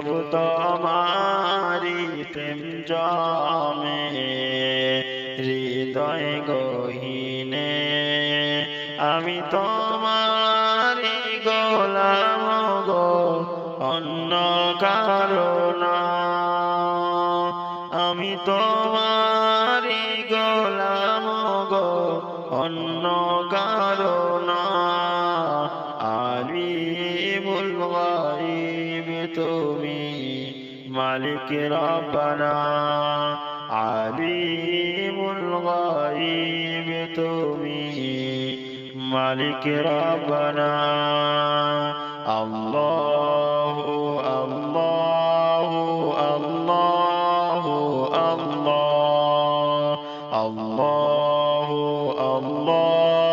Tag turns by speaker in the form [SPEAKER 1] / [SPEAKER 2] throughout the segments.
[SPEAKER 1] তবু তোমারি প্রেম জমে, হৃদয় গহীনে। আমি তোমারি গোলাম গো, অন্য কারণ আমি তোমারি গোলাম গো, অন্য কারণ مالك ربنا عليم الغيب تومي مالك ربنا الله الله الله الله الله الله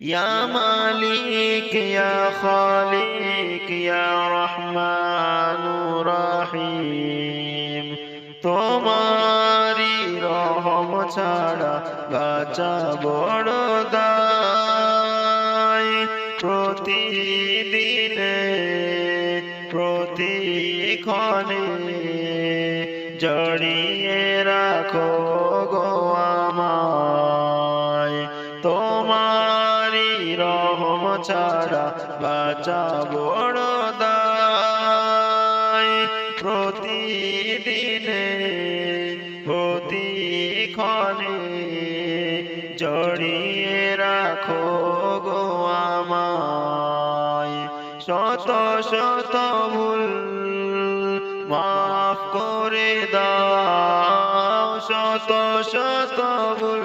[SPEAKER 1] يا مالك يا خالق يا رحمن رحيم তোমারি রহম ছাড়া বাঁচা বড় দায়। প্রতিদিনে, প্রতিক্ষণে জড়ি ছাড়া বাঁচা বড় দায় প্রতিদিনে, প্রতিক্ষণে জড়িয়ে রাখো গো আমায়। শত শত ভুল মাফ করে দাও। শত শত ভুল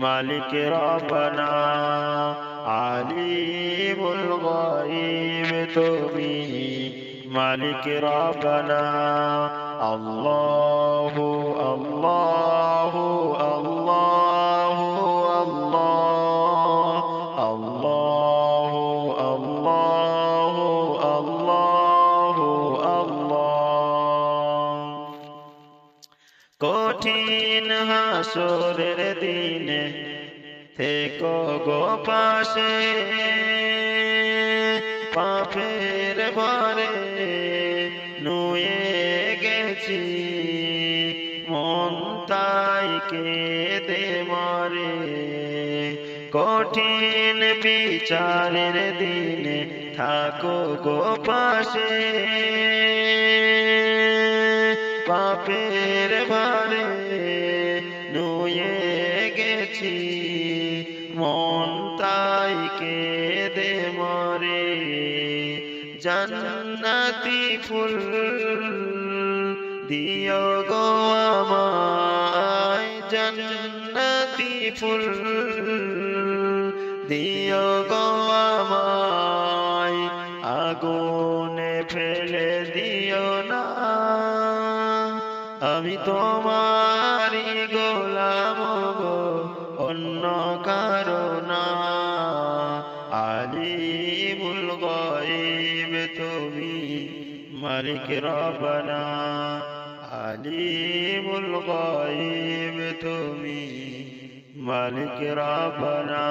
[SPEAKER 1] مالك ربنا عليم الغيب تغنيه مالك ربنا الله الله. হাসরের দিনে থেকো গো পাশে। পাপের ভরে নুয়ে গেছি, মন তাই কেঁদে মরে। কঠিন বিচারের দিনে থাকো গো পাশে। পাপের ভারে গেছি মন তাই কেঁদে মরে। জান্নাতি ফুল দিও গো আমায়। জান্নাতি ফুল দিও গো আমায়। আগুনে ফেলে দিও না। আমি তোমারি গোলাম গো। অন্য কারণ। আলিমুল গরিব তুমি মালিক রব্বানা আলিমুল গরিব তুমি মালিক রব্বানা